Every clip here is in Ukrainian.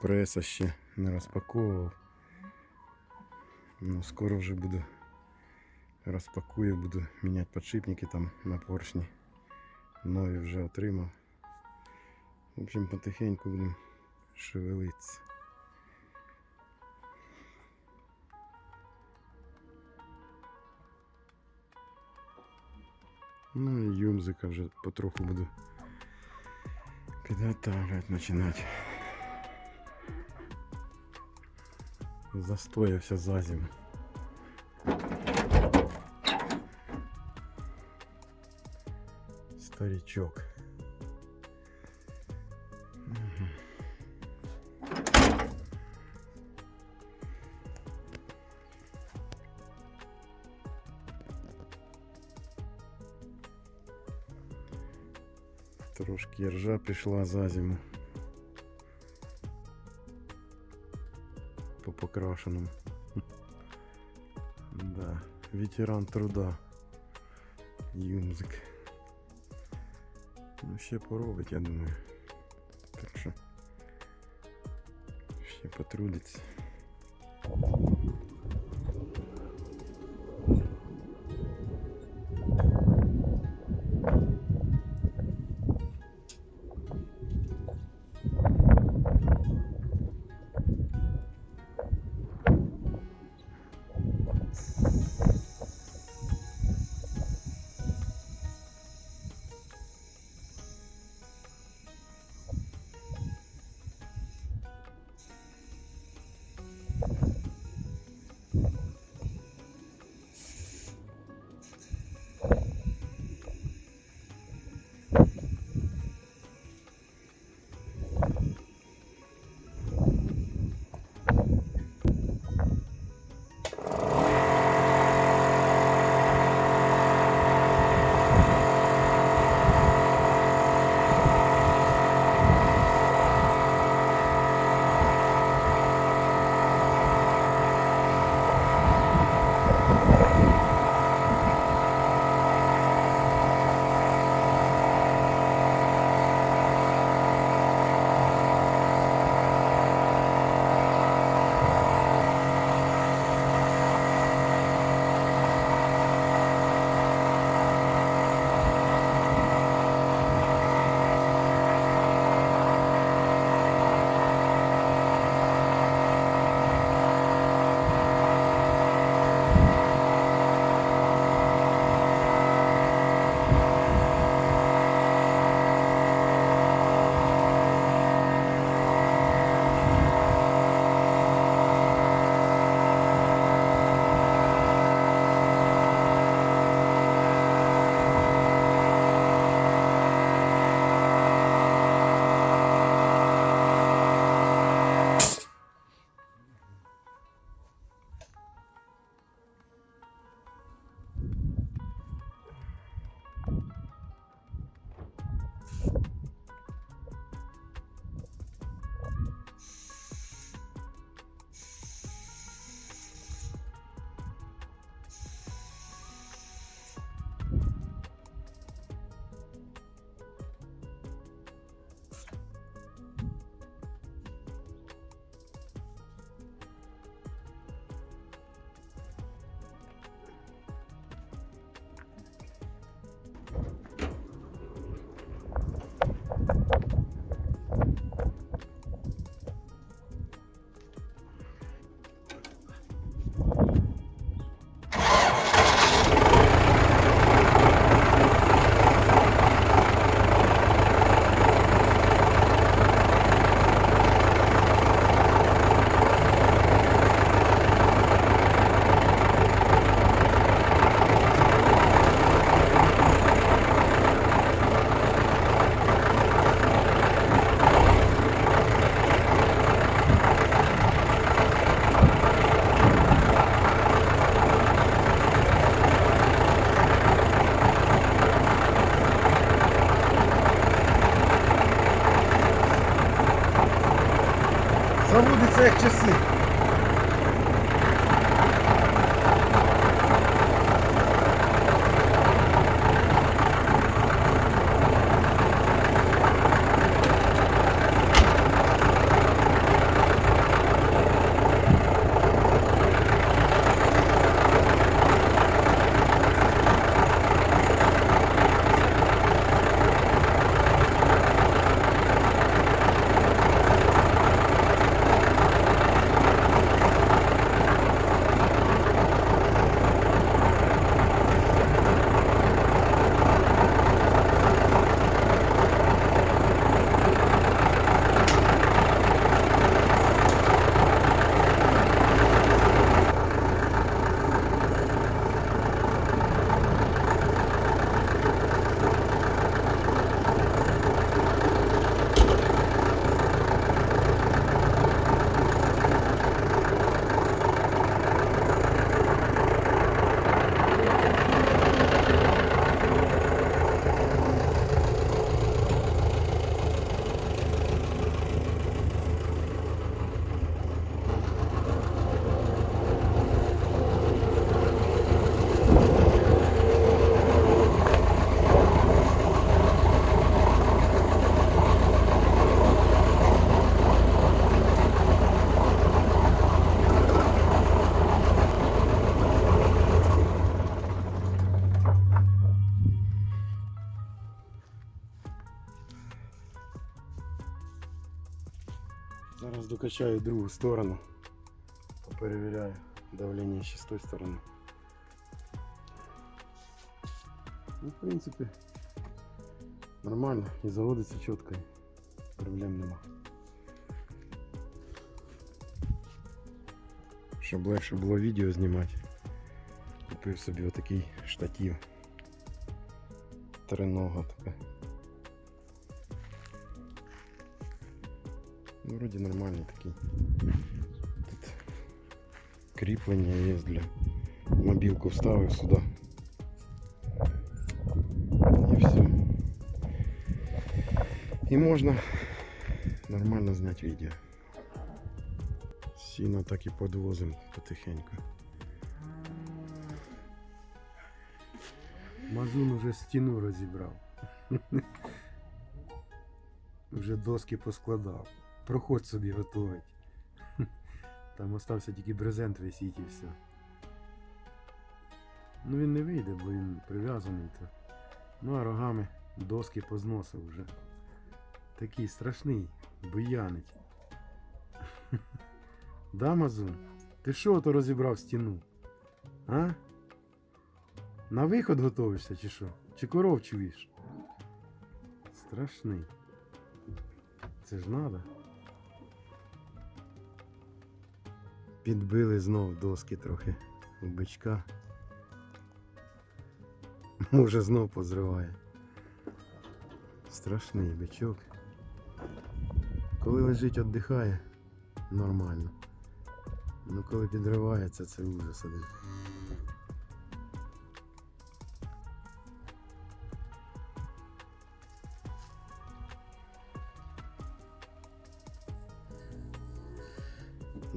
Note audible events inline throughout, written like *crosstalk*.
преса ще не розпаковував. Ну, скоро вже буду розпакую, буду міняти подшипники там на поршні. Нові вже отримав. В общем, потихеньку будемо шевелитися. Ну і юмзика вже потроху буду підготавлювати, починати. Застоявся за зиму. Старичок. Трошки ржа пришла за зиму. По покрашенному. *laughs* Да, ветеран труда. Юмзик. Ну, ще поробить, я думаю. Так що ще потрудиться. Заводиться як часи. Зараз докачаю другу сторону. Перевіряю давлення ще з тої сторони. Ну, в принципі, нормально і заводиться чітко. Проблем нема. Щоб легше було відео знімати, купив собі отакий штатив. Тринога така. Ну, вроді нормальний такий. Тут кріплення є для мобілку вставив сюди. І все. І можна нормально зняти відео. Сіно так і подвозимо потихеньку. Мазун уже стіну розібрав. *laughs* Вже доски поскладав. Проход собі готовить. *laughs* Там остався тільки брезент висіть і все. Ну він не вийде, бо він прив'язаний то. Ну а рогами доски позносив вже. Такий страшний, буянить. *laughs* Да, Мазун? Ти що то розібрав стіну? А? На виход готовишся чи що? Чи коров чуєш? Страшний. Це ж надо. Підбили знов доски трохи у бичка. *laughs* Може знов позриває. Страшний бичок. Коли лежить, віддихає, нормально. Ну коли підривається, це ужас один.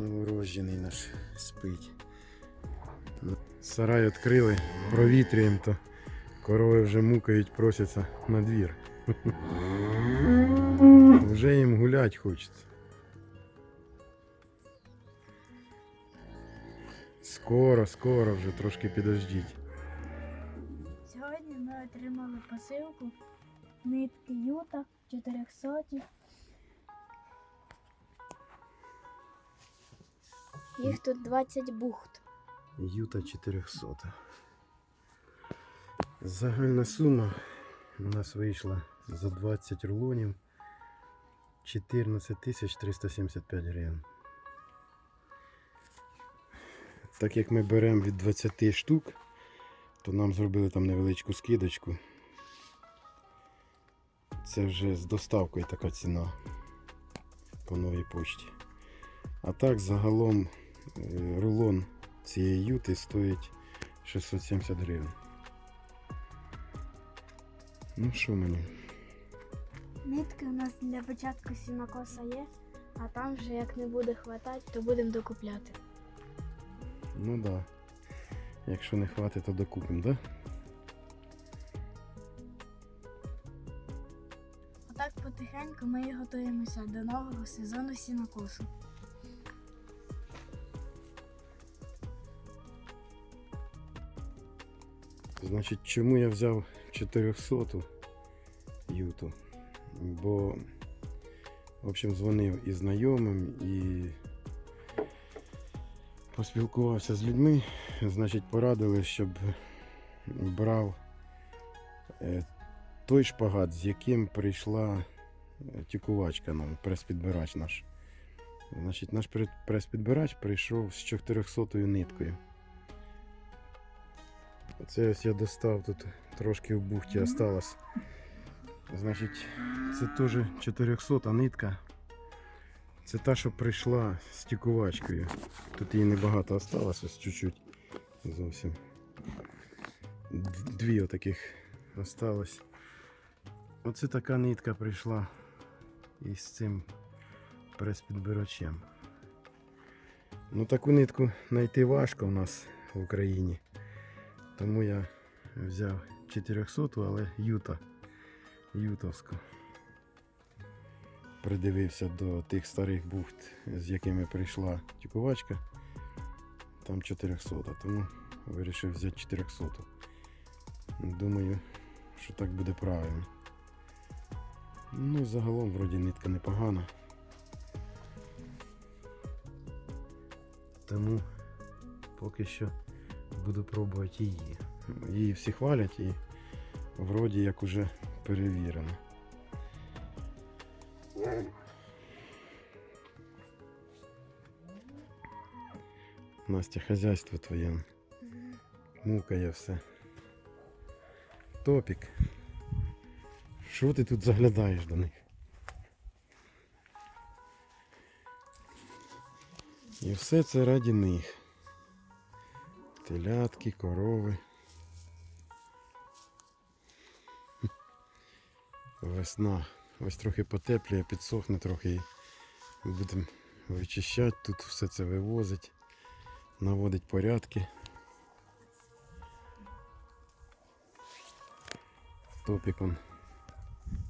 Новорождений наш спить. Ну, Сарай відкрили, провітрюємо, то корови вже мукають, просяться на двір. *laughs* Вже їм гулять хочеться. Скоро, скоро вже трошки підождіть. Сьогодні ми отримали посилку нитки Юта 400. Їх тут 20 бухт. Юта 400. Загальна сума у нас вийшла за 20 рулонів 14 375 гривень. Так як ми беремо від 20 штук, то нам зробили там невеличку скидочку. Це вже з доставкою така ціна по новій почті. А так загалом е, рулон цієї юти стоїть 670 гривень. Ну що мені? Нитки у нас для початку сінокоса є, а там вже як не буде хватати, то будемо докупляти. Ну да. Якщо не хватить, то докупимо, да? Отак потихеньку ми готуємося до нового сезону сінокосу. Значить, чому я взяв 400 юту? Бо, в общем, дзвонив і знайомим, і поспілкувався з людьми. Значить, порадили, щоб брав е, той шпагат, з яким прийшла е, тікувачка нам, прес-підбирач наш. Значить, наш прес-підбирач прийшов з 400 ниткою. Оце ось я достав тут трошки в бухті осталось. Значить, це теж 400 нитка. Це та, що прийшла з тікувачкою. Тут її небагато осталось, ось чуть-чуть зовсім. Дві отаких осталось. Оце така нитка прийшла із цим прес-підбирачем. Ну таку нитку знайти важко у нас в Україні. Тому я взяв 400, але юта. Ютовську. Придивився до тих старих бухт, з якими прийшла тікувачка. Там 400, тому вирішив взяти 400. Думаю, що так буде правильно. Ну, загалом вроді нитка непогана. Тому поки що буду пробувати її. Її всі хвалять і вроді як уже перевірено. Настя, хазяйство твоє мукає все. Топік. Що ти тут заглядаєш до них? І все це раді них. Телятки, корови. Весна. Ось трохи потепліє, підсохне трохи і будемо вичищати, тут все це вивозить, наводить порядки. Топік он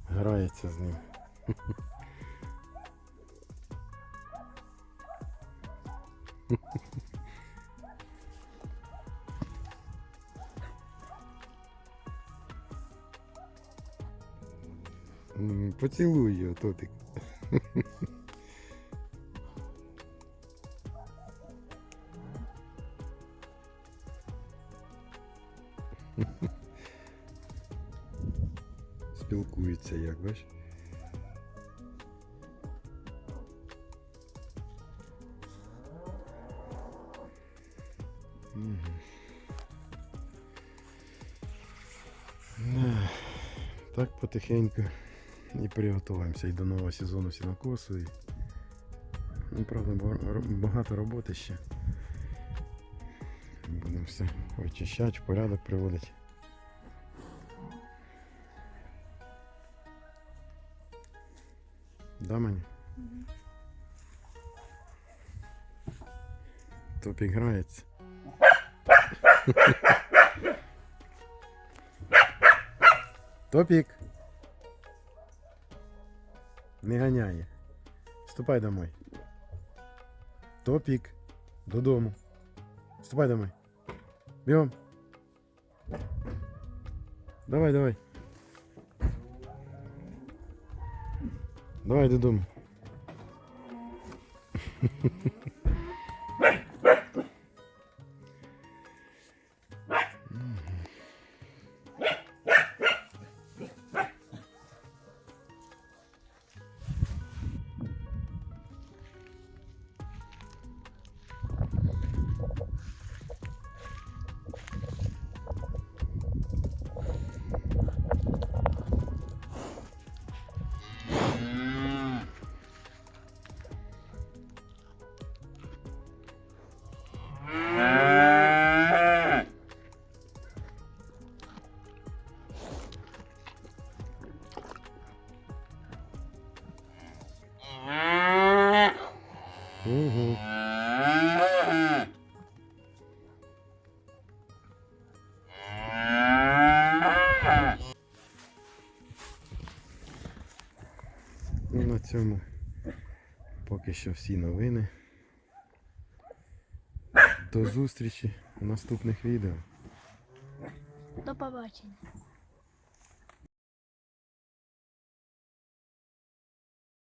грається з ним. М, *laughs* Поцілуй його, Топік. Спілкується як, бач? Так потихеньку і приготуємося і до нового сезону сінокосу. І... Ну, правда, багато роботи ще. Будемо все очищати, в порядок приводити. Да, Маня? *laughs* Топік грається. Топік. Не ганяє. Ступай домой. Топік. Додому. Ступай домой. Бігом. Давай, давай. Давай додому. *laughs* Угу. Ну, на цьому поки що всі новини. До зустрічі у наступних відео. До побачення.